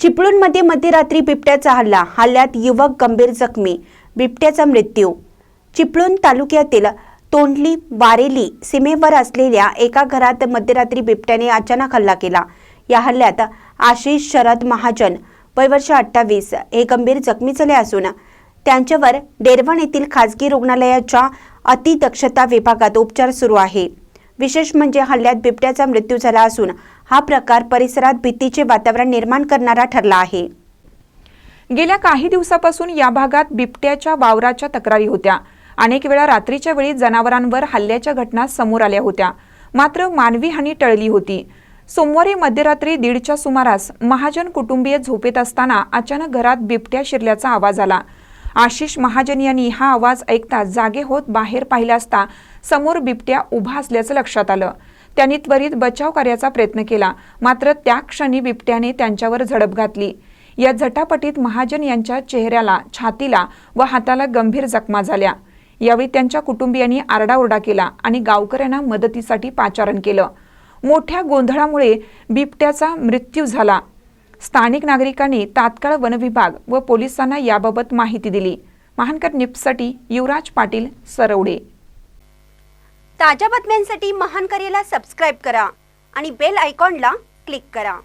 चिपळूणमध्ये मध्यरात्री बिबट्याचा हल्ला. हल्ल्यात युवक गंभीर जखमी. बिबट्याचा मृत्यू. चिपळूण तालुक्यातील तोंडली बारेली सीमेवर असलेल्या एका घरात मध्यरात्री बिबट्याने अचानक हल्ला केला. या हल्ल्यात आशिष शरद महाजन वय वर्ष अठ्ठावीस हे गंभीर जखमी झाले असून त्यांच्यावर डेरवण येथील खासगी रुग्णालयाच्या अतिदक्षता विभागात उपचार सुरू आहे. विशेष म्हणजे हल्ल्यात बिबट्याचा मृत्यू झाला असून हा प्रकार परिसरात भीतीचे वातावरण निर्माण करणारा ठरला आहे. गेल्या काही दिवसापासून या भागात बिबट्याच्या वावराच्या तक्रारी होत्या. अनेक वेळा रात्रीच्या वेळी जनावरांवर हल्ल्याच्या घटना समोर आल्या होत्या. मात्र मानवी हानी टळली होती. सोमवारी मध्यरात्री दीडच्या सुमारास महाजन कुटुंबीय झोपेत असताना अचानक घरात बिबट्या शिरल्याचा आवाज आला. आशिष महाजन यांनी हा आवाज ऐकताच जागे होत बाहेर पाहिलं असता समोर बिबट्या उभा असल्याचं लक्षात आलं. त्यांनी त्वरित बचाव कार्याचा प्रयत्न केला. मात्र त्या क्षणी बिबट्याने त्यांच्यावर झडप घातली. या झटापटीत महाजन यांच्या चेहऱ्याला छातीला व हाताला गंभीर जखमा झाल्या. यावेळी त्यांच्या कुटुंबियांनी आरडाओरडा केला आणि गावकऱ्यांना मदतीसाठी पाचारण केलं. मोठ्या गोंधळामुळे बिबट्याचा मृत्यू झाला. स्थानिक नागरिकांनी तात्काळ वनविभाग व पोलिसांना याबाबत माहिती दिली. महानकर निप्ससाठी युवराज पाटील सरवडे. ताज्या बातम्यांसाठी महानकरेला सबस्क्राईब करा आणि बेल आयकॉनला क्लिक करा.